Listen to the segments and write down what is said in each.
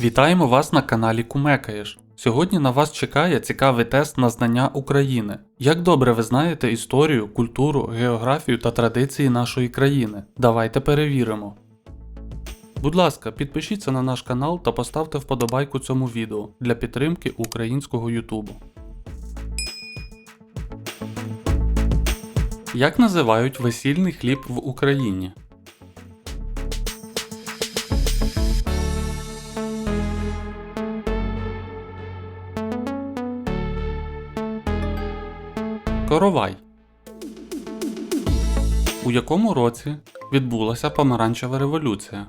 Вітаємо вас на каналі Кумекаєш. Сьогодні на вас чекає цікавий тест на знання України. Як добре ви знаєте історію, культуру, географію та традиції нашої країни? Давайте перевіримо. Будь ласка, підпишіться на наш канал та поставте вподобайку цьому відео для підтримки українського Ютубу. Як називають весільний хліб в Україні? Коровай. У якому році відбулася помаранчева революція?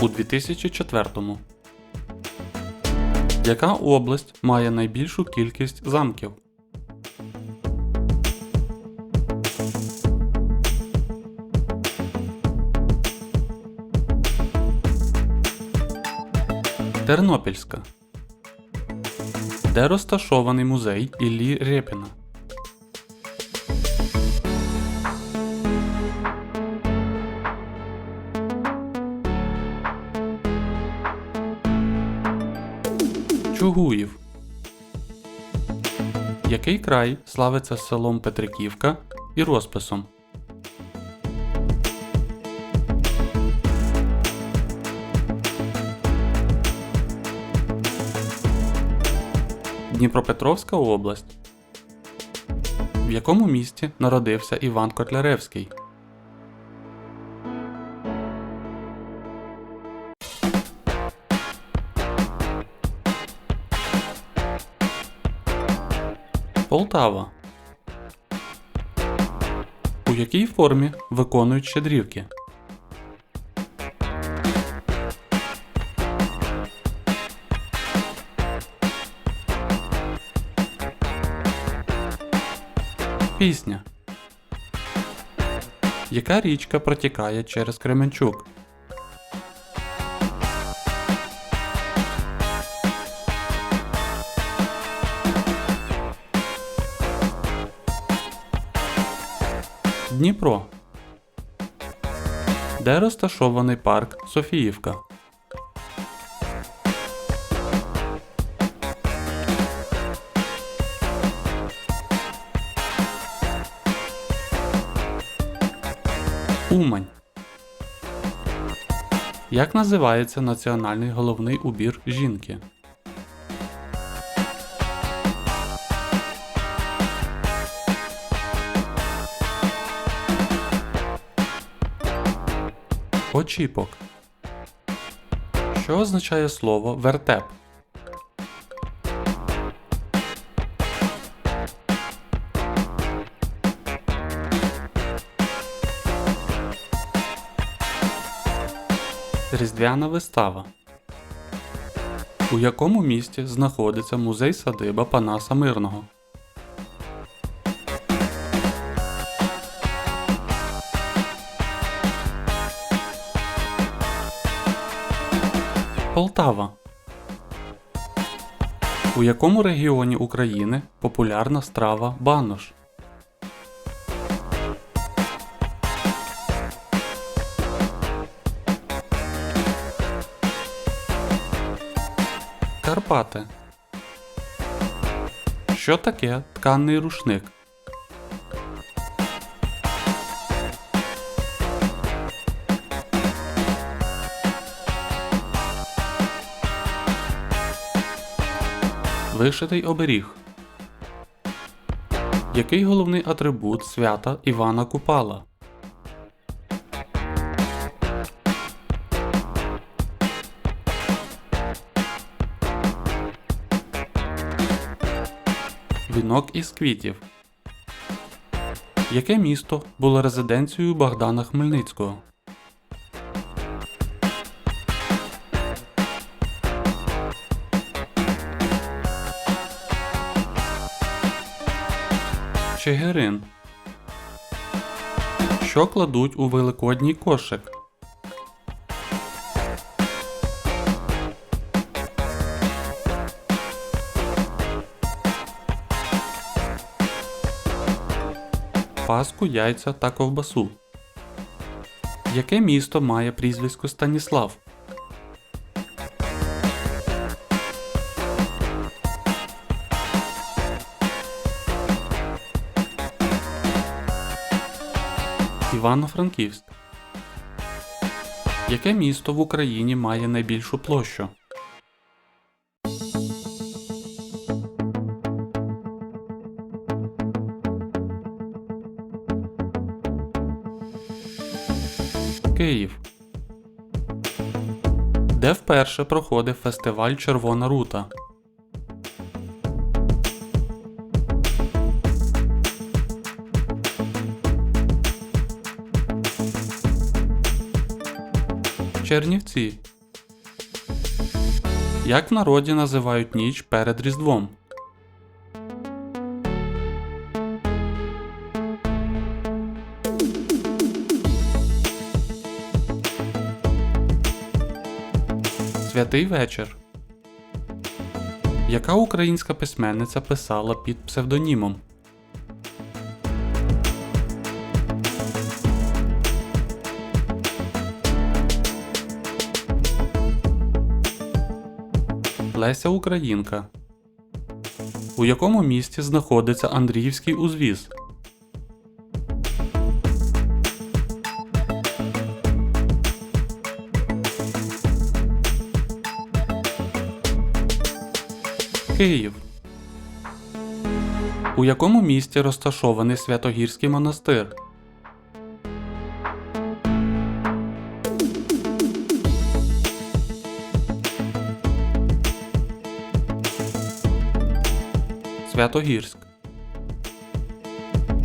У 2004. Яка область має найбільшу кількість замків? Тернопільська. Де розташований музей Іллі Рєпіна? Чугуїв. Який край славиться селом Петриківка і розписом? Дніпропетровська область. В якому місті народився Іван Котляревський? Полтава. У якій формі виконують щедрівки? Пісня. Яка річка протікає через Кременчук? Дніпро. Де розташований парк Софіївка? Умань. Як називається національний головний убір жінки? Очіпок. Що означає слово вертеп? Різдвяна вистава. У якому місті знаходиться музей садиба Панаса Мирного? Полтава. У якому регіоні України популярна страва банош? Карпати. Що таке тканний рушник? Вишитий оберіг. Який головний атрибут свята Івана Купала? Вінок із квітів. Яке місто було резиденцією Богдана Хмельницького? Чигирин. Що кладуть у великодній кошик? Паску, яйця та ковбасу. Яке місто має прізвисько Станіслав? Івано-Франківськ. Яке місто в Україні має найбільшу площу? Київ. Де вперше проходив фестиваль Червона рута? Чернівці. Як в народі називають ніч перед Різдвом? Святий вечір. Яка українська письменниця писала під псевдонімом? Леся Українка. У якому місті знаходиться Андріївський узвіз? Київ. У якому місті розташований Святогірський монастир? Святогірськ.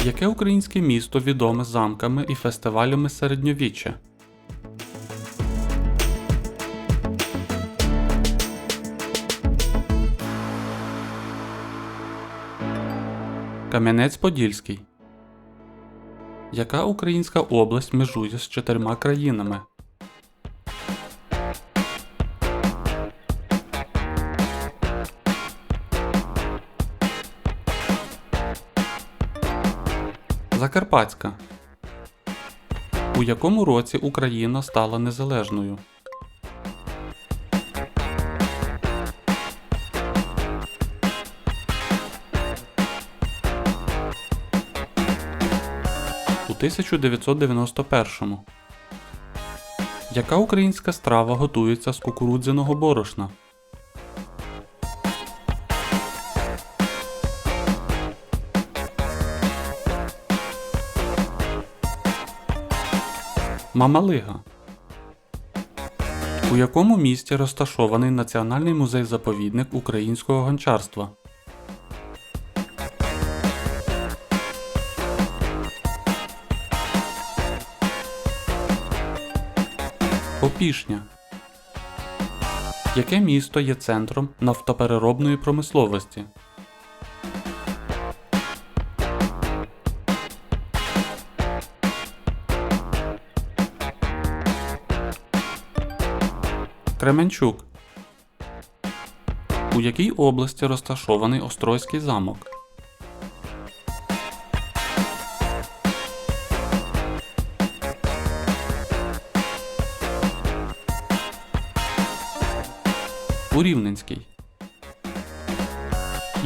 Яке українське місто відоме замками і фестивалями середньовіччя? Кам'янець-Подільський. Яка українська область межує з чотирма країнами? Закарпатська. У якому році Україна стала незалежною? 1991. Яка українська страва готується з кукурудзяного борошна? Мамалига. У якому місті розташований Національний музей-заповідник українського гончарства? Опішня. Яке місто є центром нафтопереробної промисловості? Кременчук. У якій області розташований Острозький замок? У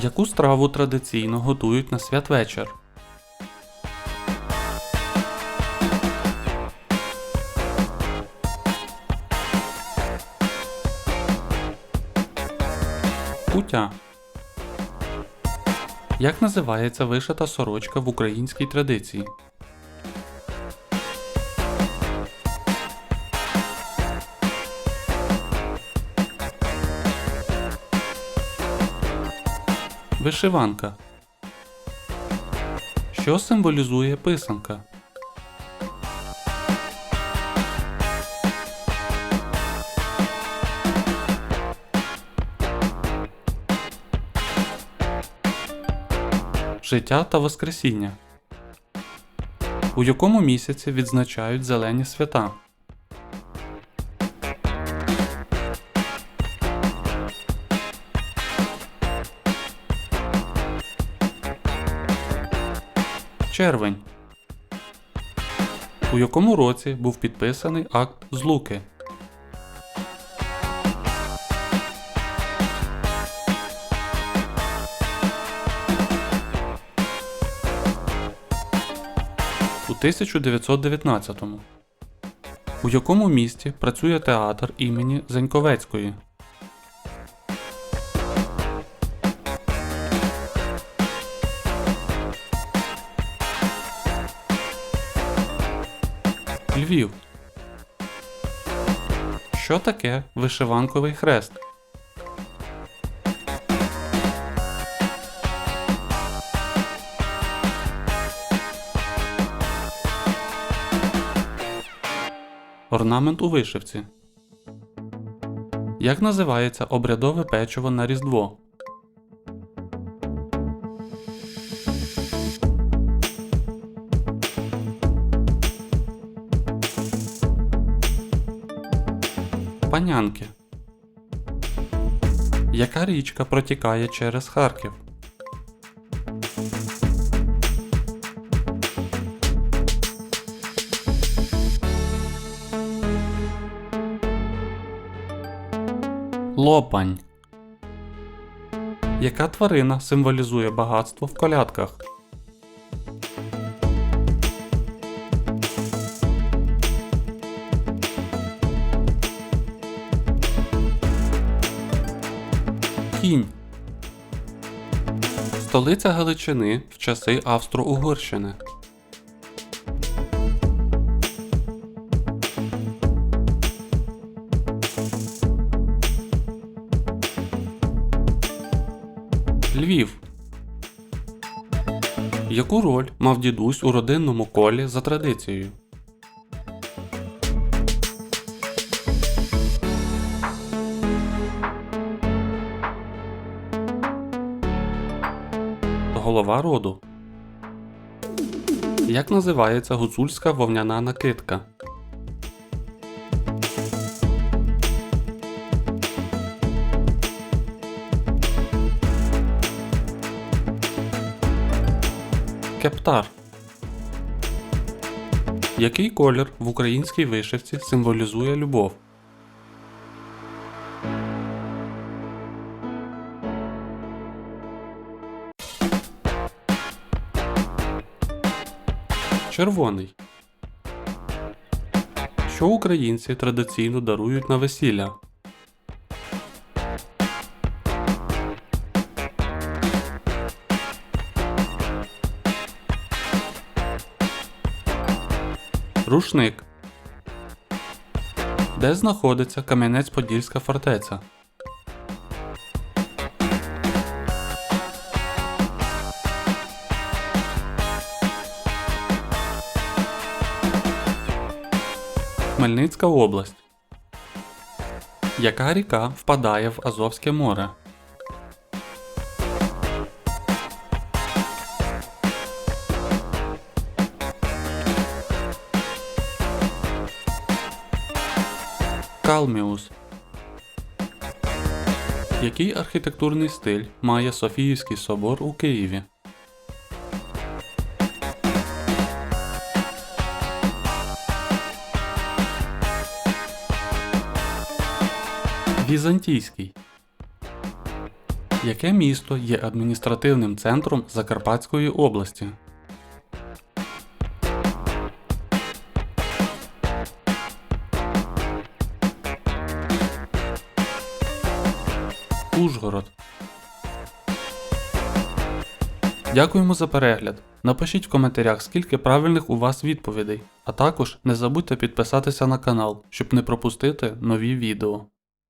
Яку страву традиційно готують на святвечір? Кутя. Як називається вишита сорочка в українській традиції? Вишиванка. Що символізує писанка? Життя та Воскресіння. У якому місяці відзначають зелені свята? Червень. У якому році був підписаний акт Злуки? У 1919-му. У якому місті працює театр імені Зеньковецької? Львів. Що таке вишиванковий хрест? Орнамент у вишивці. Як називається обрядове печиво на Різдво? Панянки. Яка річка протікає через Харків? Лопань. Яка тварина символізує багатство в колядках? Столиця Галичини в часи Австро-Угорщини. Львів. Яку роль мав дідусь у родинному колі за традицією? Голова роду. Як називається гуцульська вовняна накидка? Кептар. Який колір в українській вишивці символізує любов? Червоний. Що українці традиційно дарують на весілля? Рушник. Де знаходиться Кам'янець-Подільська фортеця? Хмельницька область. Яка ріка впадає в Азовське море? Калміус. Який архітектурний стиль має Софіївський собор у Києві? Візантійський. Яке місто є адміністративним центром Закарпатської області? Ужгород. Дякуємо за перегляд. Напишіть в коментарях, скільки правильних у вас відповідей, а також не забудьте підписатися на канал, щоб не пропустити нові відео.